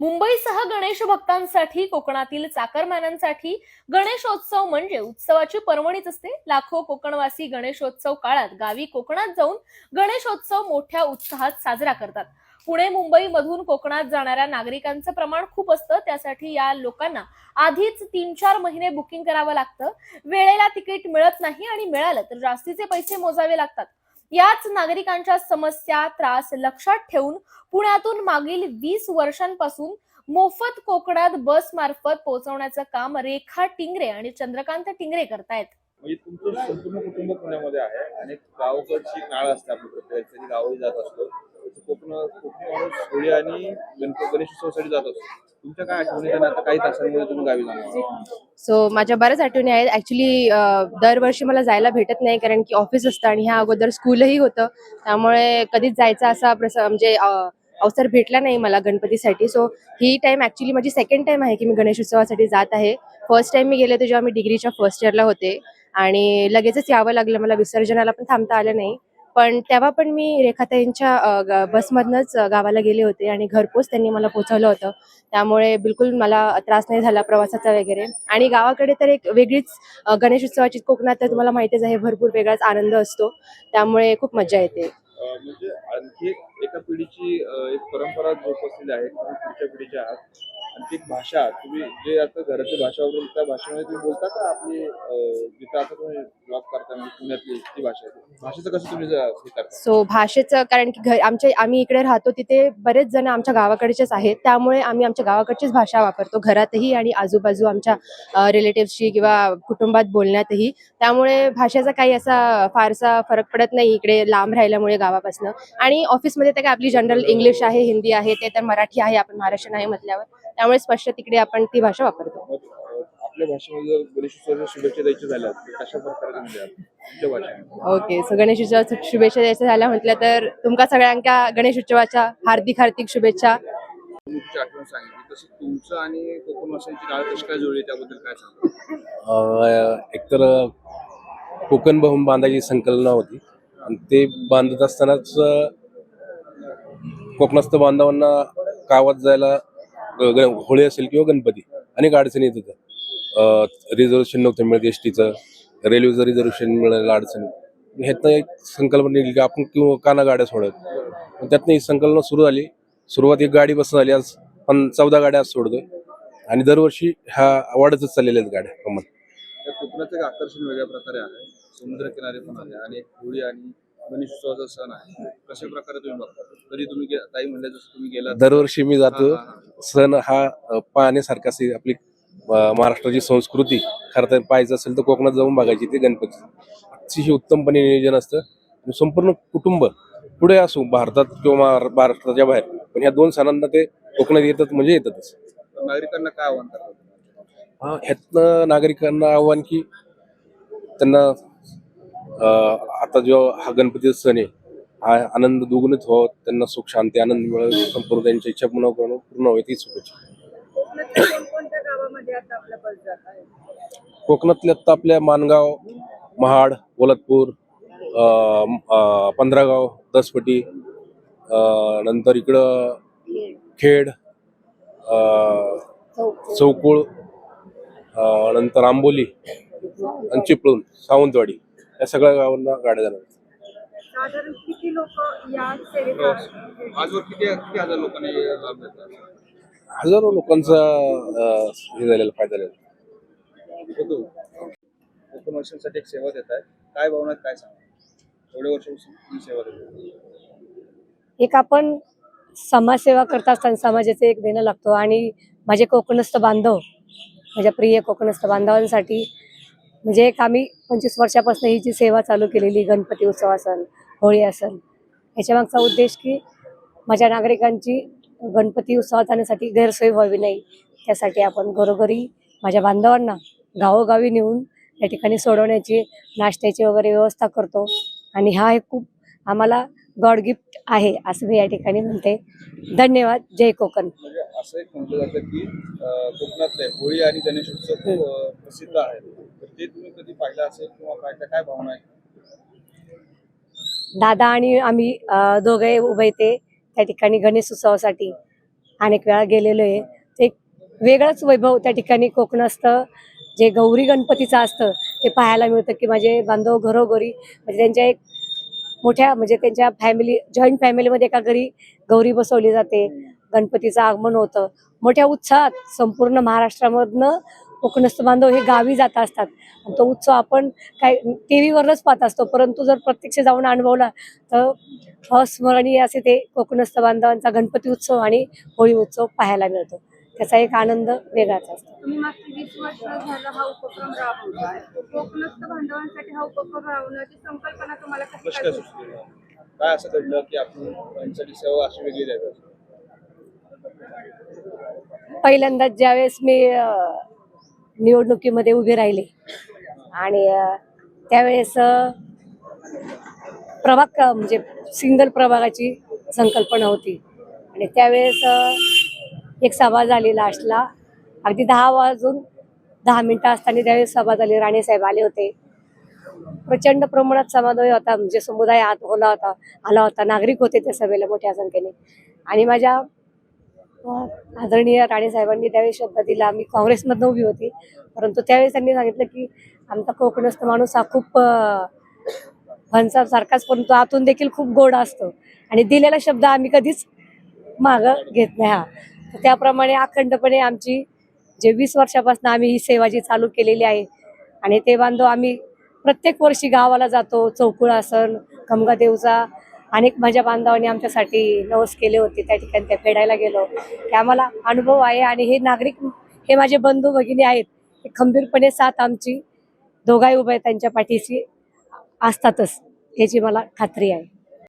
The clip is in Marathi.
मुंबईसह गणेश भक्तांसाठी कोकणातील चाकरमान्यांसाठी गणेशोत्सव म्हणजे उत्सवाची पर्वणीच असते. लाखो कोकणवासी गणेशोत्सव काळात गावी कोकणात जाऊन गणेशोत्सव मोठ्या उत्साहात साजरा करतात. पुणे मुंबई मधून कोकणात जाणाऱ्या नागरिकांचं प्रमाण खूप असतं. त्यासाठी या लोकांना आधीच तीन चार महिने बुकिंग करावं लागतं. वेळेला तिकीट मिळत नाही आणि मिळालं तर जास्तीचे पैसे मोजावे लागतात. याच नागरिकांच्या समस्या त्रास लक्षात ठेवून पुण्यातून मागील वीस वर्षांपासून मोफत कोकणात बस मार्फत पोहोचवण्याचं काम रेखा टिंगरे आणि चंद्रकांत टिंगरे करतायत. म्हणजे तुमचं संपूर्ण कुटुंब पुण्यामध्ये आहे आणि गावकडची नाळ असते आपण प्रत्येकाची गावही जात असतो. कोकण कोकण माणूस होळी आणि गणपती गणेशोत्सवासाठी जात असतो. तुमच्या काय आठवणी आहेत? आता काही तासांमध्ये तुम्ही गावी जाणार सो माझ्या बऱ्याच आठवणी आहेत. ऍक्च्युली दरवर्षी मला जायला भेटत नाही कारण की ऑफिस असतं आणि ह्या अगोदर स्कूलही होतं. त्यामुळे कधीच जायचा असा प्रस म्हणजे अवसर भेटला नाही मला गणपतीसाठी. सो ही टाईम ऍक्च्युली माझी सेकंड टाइम आहे की मी गणेश उत्सवासाठी जात आहे. फर्स्ट टाइम मी गेले होते जेव्हा मी डिग्रीच्या फर्स्ट इयरला होते. आणि लगेचच यावं लागलं. मला विसर्जनाला पण थांबता आलं नाही. पण तेव्हा पण मी रेखाताईंच्या अ, बसमधनंच गावाला गेले होते आणि घरपोच त्यांनी मला पोचवलं होतं. त्यामुळे बिलकुल मला त्रास नाही झाला प्रवासाचा वगैरे. आणि गावाकडे तर एक वेगळीच गणेश उत्सवाची कोकणात तर तुम्हाला माहितीच आहे भरपूर वेगळाच आनंद असतो. त्यामुळे खूप मजा येते. म्हणजे आणखी एका पिढीची एक परंपरा जोपासलेली आहे पुढच्या पिढीच्या आहात. आणखी भाषा तुम्ही जे आता घराची भाषा वापरून त्या भाषेमध्ये तुम्ही बोलता का आपली जिथं आता तुम्ही जॉब करता म्हणजे पुण्यातली ती भाषा आहे भाषेचं कसं तुम्ही हे करता? सो भाषेचं कारण की घर आमच्या आम्ही इकडे राहतो तिथे बरेच जण आमच्या गावाकडचेच आहेत. त्यामुळे आम्ही आमच्या गावाकडचीच भाषा वापरतो घरातही आणि आजूबाजू आमच्या रिलेटिव्हशी किंवा कुटुंबात बोलण्यातही. त्यामुळे भाषेचा काही असा फारसा फरक पडत नाही इकडे लांब राहिल्यामुळे गावापासून. आणि ऑफिसमध्ये तर काय आपली जनरल इंग्लिश आहे हिंदी आहे ते तर मराठी आहे आपण महाराष्ट्र आहे म्हटल्यावर. त्यामुळे स्पष्ट तिकडे आपण ती भाषा वापरतो. आपल्या भाषेमध्ये शुभेच्छा द्यायच्या झाल्या कशा प्रकारे ओके सो गणेश उत्सवाच्या शुभेच्छा द्यायचं झाल्या म्हटलं तर तुमका सगळ्यांका गणेश उत्सवाच्या हार्दिक हार्दिक शुभेच्छा. तुमची आठवण सांगितली. तसं तुमचं आणि कोकण भाषांची नाळ कशी काय जुळली त्याबद्दल काय सांगा अ, एकतर कोकण बहुम बांधायची संकल्पना होती. आणि ते बांधत असतानाच कोकणस्थ बांधवांना गावात जायला होळी असेल किंवा गणपती अनेक अडचणी येत होत्या. रिझर्वेशन नव्हतं मिळत एस टीचं रेल्वेचं रिझर्वेशन मिळायला अडचणी. ह्यातनं एक संकल्पना निघली की आपण किंवा काना गाड्या सोडत. त्यातनं ही संकल्पना सुरू झाली. सुरुवात एक गाडी बसून झाली. आज पण चौदा गाड्या आज सोडतोय. आणि दरवर्षी ह्या वाढतच चाललेल्या आहेत गाड्या कमल कोकणाचं एक आकर्षण वेगळ्या प्रकारे आहे. समुद्रकिनारे पण आहे आणि होळी आणि सण आहे. कशा प्रकारे तुम्ही बघता? तरी तुम्ही गे- ताई म्हणल्या जसं तुम्ही गेला दरवर्षी मी जातो. सण हा अ, पाहण्यासारखा असे आपली अ, महाराष्ट्राची संस्कृती. खरं तर पाहायचं असेल तर कोकणात जाऊन बघायची ते गणपती. अतिशय उत्तमपणे नियोजन असतं. आणि संपूर्ण कुटुंब पुढे असो भारतात किंवा महारा- महाराष्ट्राच्या बाहेर. पण ह्या दोन सणांना ते कोकणात येतात म्हणजे येतातच. नागरिकांना काय आव्हान करतात हा, ह्यातनं नागरिकांना आव्हान की त्यांना अ, आता जो हा गणपतीचा सण आहे हा आनंद दुगुणित व्हावं त्यांना सुख शांती आनंद मिळावं संपूर्ण त्यांच्या इच्छा पूर्ण करणं पूर्ण व्हावी ती शुभेच्छा. कोकणातले आता आपल्या मानगाव महाड पोलादपूर अ, पंधरागाव दसपटी नंतर इकडं खेड चौकुळ नंतर आंबोली आणि चिपळूण सावंतवाडी. या सगळ्या गावांना गाड्या जाणार आहेत. साधारण किती लोक या सेवेचा प्रवास आजवर किती किती हजार लोकांनी लाभ घेतला? हजारो लोकांचा अ, हे झालेला फायदा झालेला. कोकण वर्षांसाठी एक सेवा देत आहे काय भावना आहेत, काय सांगा? एवढ्या वर्षापासून सेवा देतो एक आपण समाजसेवा करत असताना समाजाचे एक देणं लागतो. आणि माझे कोकणस्थ बांधव माझ्या प्रिय कोकणस्थ बांधवांसाठी म्हणजे एक आम्ही पंचवीस वर्षापासून ही जी सेवा चालू केलेली गणपती उत्सव असेल होळी असेल याच्या मागचा उद्देश की माझ्या नागरिकांची गणपती उत्सवात जाण्यासाठी गैरसोय व्हावी नाही. त्यासाठी आपण घरोघरी माझ्या बांधवांना गावोगावी नेऊन या ठिकाणी सोडवण्याची नाश्त्याची वगैरे व्यवस्था करतो. आणि हा एक खूप आम्हाला गॉड गिफ्ट आहे असं मी या ठिकाणी म्हणते. धन्यवाद. जय कोकण. म्हणजे असं एक म्हटलं जातं की कोकणातले होळी आणि गणेशोत्सव प्रसिद्ध आहे ते तुम्ही कधी पाहिलं असेल किंवा काय त्या काय भावना आहे? दादा आणि आम्ही अं, दोघे उभे ते त्या ठिकाणी गणेश उत्सवासाठी अनेक वेळा गेलेलो आहे. ते एक वेगळंच वैभव त्या ठिकाणी कोकण असतं जे गौरी गणपतीचं असतं ते पाहायला मिळतं की माझे बांधव घरोघरी म्हणजे त्यांच्या एक मोठ्या म्हणजे त्यांच्या फॅमिली जॉईंट फॅमिलीमध्ये एका घरी गौरी बसवली जाते. गणपतीचं आगमन होतं. मोठ्या उत्साहात संपूर्ण महाराष्ट्रामधनं कोकणस्थ बांधव हे गावी जात असतात. तो उत्सव आपण काय टी व्हीवरच पाहत असतो. परंतु जर प्रत्यक्ष जाऊन अनुभवला तर अस्मरणीय असे ते कोकणस्थ बांधवांचा गणपती उत्सव आणि होळी उत्सव पाहायला मिळतो. त्याचा एक आनंद वेगळाच असतो. तुम्ही मागचे वीस वर्ष झालं हा उपक्रम राबवताय कोकणस्थ बांधवांसाठी हा उपक्रम राबवण्याची संकल्पना तुम्हाला कशी कशी काय काय सुचली? सुचली काय असं घडलं की आपण त्यांच्यासाठी सेवा अशी वेगळी द्यावी पहिल्यांदाच ज्यावेळेस मी निवडणुकीमध्ये उभी राहिले. आणि त्यावेळेस प्रभाग म्हणजे सिंगल प्रभागाची संकल्पना होती. आणि त्यावेळेस एक सभा झाली लास्टला. अगदी दहा वाजून दहा मिनटं असताना त्यावेळेस सभा झाली. राणेसाहेब आले होते. प्रचंड प्रमाणात समाधान होता. म्हणजे समुदाय आत होला होता आला होता. नागरिक होते त्या सभेला मोठ्या संख्येने. आणि माझ्या आदरणीय राणेसाहेबांनी त्यावेळी शब्द दिला. मी काँग्रेसमधनं उभी होती. परंतु त्यावेळेस त्यांनी सांगितलं की आमचा कोकणस्थ माणूस हा खूप फणसा सारखाच परंतु आतून देखील खूप गोड असतो. आणि दिलेला शब्द आम्ही कधीच मागं घेत नाही हा. तर त्याप्रमाणे अखंडपणे आमची जे वीस वर्षापासून आम्ही ही सेवा जी चालू केलेली आहे आणि ते बांधव आम्ही प्रत्येक वर्षी गावाला जातो. चौकुळा सण गंगादेवचा अनेक माझ्या बांधवांनी आमच्यासाठी नवस केले होते त्या ठिकाणी त्या फेडायला गेलो. हे आम्हाला अनुभव आहे आणि हे नागरिक हे माझे बंधू भगिनी आहेत हे खंबीरपणे साथ आमची दोघाही उभे त्यांच्या पाठीशी असतातच याची मला खात्री आहे.